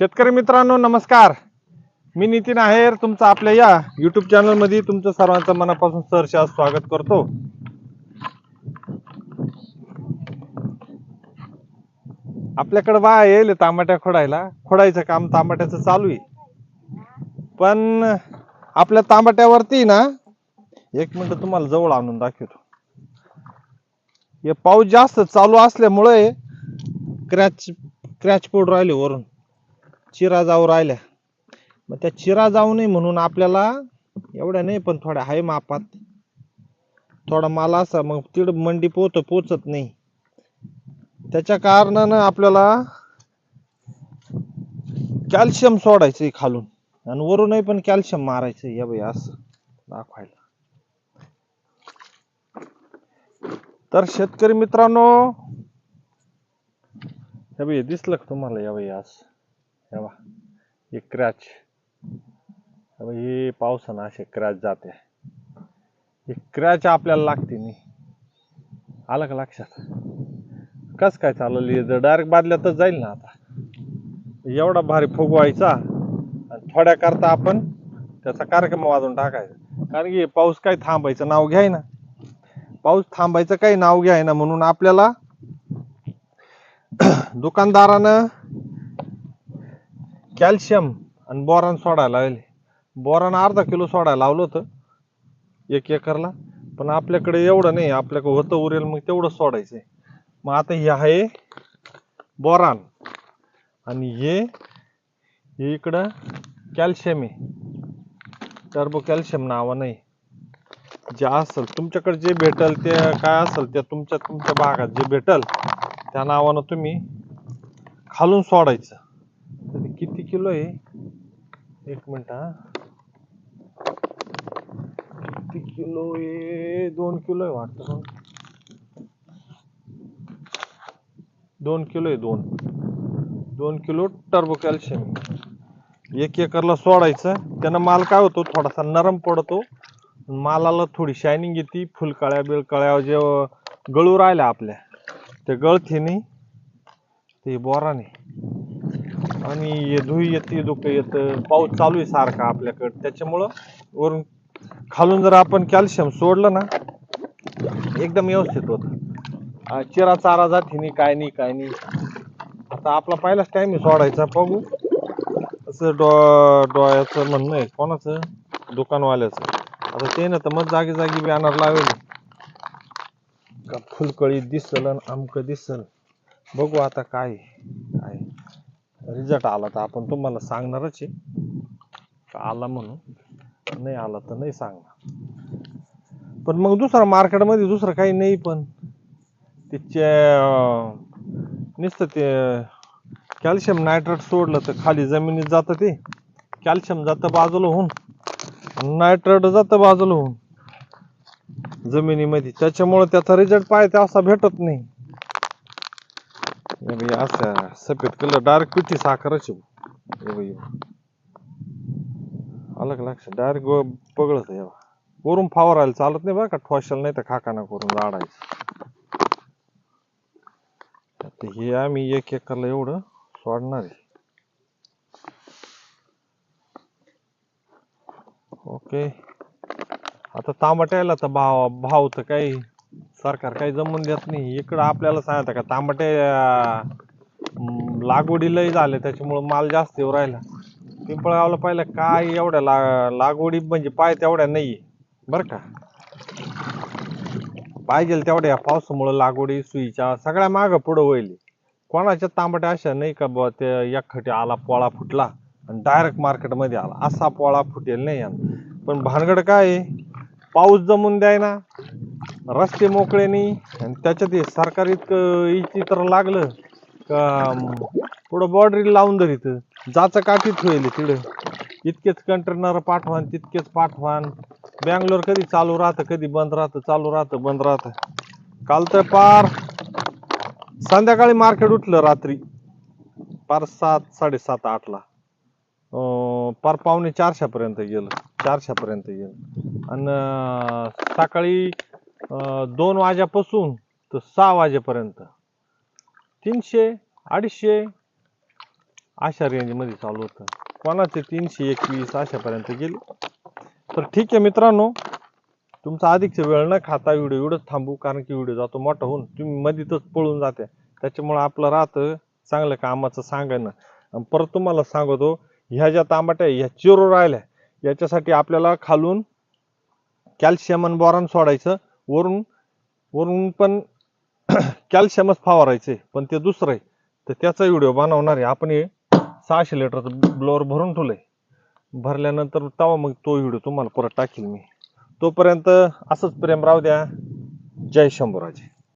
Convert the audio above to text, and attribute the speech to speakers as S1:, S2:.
S1: शेतकरी मित्रांनो नमस्कार. मी नितीन आहेर तुमचं आपल्या या युट्यूब चॅनलमध्ये तुमचं सर्वांचं मनापासून सहर्ष स्वागत करतो. आपल्याकडे वा येईल तांबाट्या खोडायला. खोडायचं काम तांबाट्याचं चालू आहे. पण आपल्या तांबाट्यावरती ना एक मिनिट तुम्हाला जवळ आणून दाखवतो. हे पाऊस जास्त चालू असल्यामुळे क्रॅच क्रॅच पडून राहिले वरून. चिरा जाऊ राहिल्या मग त्या चिरा जाऊ नये म्हणून आपल्याला एवढ्या नाही पण थोड्या आहे मापात. थोडा माल असा मग तिड मंडी पोहत पोचत नाही. त्याच्या कारणानं आपल्याला कॅल्शियम सोडायचं खालून. आणि वरूनही पण कॅल्शियम मारायचं या बाई असं दाखवायला. तर शेतकरी मित्रांनो हे बाई दिसलं का तुम्हाला या बाई असं? बा हे क्रॅच हे पावसानं असे क्रॅच जाते. हे क्रॅच आपल्याला लागते नाही आलं का लक्षात? कस काय चाललं? जर डायरेक्ट बादल्यातच जाईल ना आता. एवढा भारी फुगवायचा आणि थोड्या करता आपण त्याचा कार्यक्रम वाजून टाकायचा. कारण की पाऊस काही थांबायचं नाव घ्याय ना. पाऊस थांबायचं काही नाव घ्याय ना म्हणून आपल्याला दुकानदारानं कॅल्शियम आणि बोरान सोडायला लावले. बोरान अर्धा किलो सोडायला लावलं होतं एक एकरला. पण आपल्याकडे एवढं नाही आपल्याकडे होतं उरेल मग तेवढं सोडायचंय. मग आता हे आहे बोरान. आणि हे हे इकडं कॅल्शियम आहे. टर्बो कॅल्शियम नावं नाही. जे असेल तुमच्याकडे जे भेटल ते काय असेल ते तुमच्या तुमच्या भागात जे भेटल त्या नावानं तुम्ही खालून सोडायचं. किलो आहे. एक मिनिट हा. किती किलो आहे? दोन किलो आहे वाटतं दोन किलो आहे दोन. दोन किलो टर्बो कॅल्शियम एक एकरला सोडायचं. त्यानं माल काय होतो? थोडासा नरम पडतो. मालाला थोडी शायनिंग येते. फुलकळ्या बिलकळ्या जे गळू राहिल्या आपल्या. ते गळथीने ते बोराने आणि ये धुई येते धुकं येतं पाऊस चालू आहे सारखा आपल्याकडं. त्याच्यामुळं वरून खालून जर आपण कॅल्शियम सोडलं ना एकदम व्यवस्थित होत. चिरा चारा जातीने काय नाही काय नाही. आता आपला पहिलाच टाइम आहे सोडायचा बघू. असं डो डोळ्याचं म्हणणं आहे कोणाचं? दुकानवाल्याचं. आता ते ना तर मग जागी जागी बॅनर लावेल. का फुलकळी दिसल आणि दिसल. बघू आता काय रिझल्ट आला तर आपण तुम्हाला सांगणारच आहे. आला म्हणून? नाही आला तर नाही सांगणार. पण मग दुसरा मार्केटमध्ये दुसरं काही नाही पण तिचे नुसतं ते कॅल्शियम नायट्रेट सोडलं तर खाली जमिनीत जातं ते. कॅल्शियम जातं बाजूला होऊन नायट्रेट जातं बाजूला होऊन. जमिनीमध्ये. त्याच्यामुळे त्याचा रिझल्ट पाहिजे असा भेटत नाही. हे बाई असं सफेद कलर डार्क पिठी साखरच आहे. हे लक्ष डायरेक्ट पगळत आहे बा. वरून फवारायला चालत नाही बा का ठोशाल नाही तर खाकाना करून लाडायचं आता हे आम्ही एक एकरला एवढं सोडणार आहे ओके आता तांबट्याला तर भाव भाव तर काही सरकार काही जमून देत नाही. इकडं आपल्याला सांगता का तांबटे लागवडी लागवडीलाही झाले त्याच्यामुळं माल जास्त येऊ राहिला. पिंपळगावला पाहिलं काय एवढ्या ला लागवडी म्हणजे पाय तेवढ्या नाही बरं का? पाहिजे तेवढ्या पावसामुळं लागवडी सुईच्या सगळ्या मागं पुढं होईल कोणाच्या तांबट्या अशा नाही का बुवा ते एकखटी आला पोळा फुटला आणि डायरेक्ट मार्केटमध्ये आला. असा पोळा फुटेल नाही पण भानगड काय आहे? पाऊस जमून द्याय ना रस्ते मोकळे नाही आणि त्याच्यात हे सरकार इतकं इचित्र लागलं का पुढं बॉर्डरी लावून धरीत जाचं काठीत होईल तिकडं. इतकेच कंटेनर पाठवान तितकेच पाठवान. बँगलोर कधी चालू राहतं कधी बंद राहतं चालू राहतं बंद राहतं. काल तर पार संध्याकाळी मार्केट उठलं रात्री. पार सात साडेसात आठला अं, पार पावणे चारशेपर्यंत गेलं चारशेपर्यंत गेलं. आणि सकाळी दोन वाजेपासून तर सहा वाजेपर्यंत. तीनशे अडीचशे अशा रेंजमध्ये चालू होतं. कोणाचे तीनशे एकवीस अशापर्यंत गेले. तर ठीक आहे मित्रांनो तुमचा अधिकचा वेळ न खाता व्हिडिओ एवढंच थांबू कारण की व्हिडिओ जातो मोठा होऊन तुम्ही मधीतच पळून जाते. त्याच्यामुळे आपलं राहतं चांगलं कामाचं सांगणं. आणि परत तुम्हाला सांगतो ह्या ज्या तांबट्या ह्या चिरो राहिल्या याच्यासाठी आपल्याला खालून कॅल्शियम आणि बोरान सोडायचं. वरून वरून पण कॅल्शियमच फवारायचे पण ते दुसरं आहे. तर त्याचा व्हिडिओ बनवणार आहे. आपण हे सहाशे लिटरचं ब्लोअर भरून ठेवलंय. भरल्यानंतर तेव्हा मग तो व्हिडिओ तुम्हाला परत टाकेल मी. तोपर्यंत असंच प्रेम राहू द्या. जय शंभूराजे.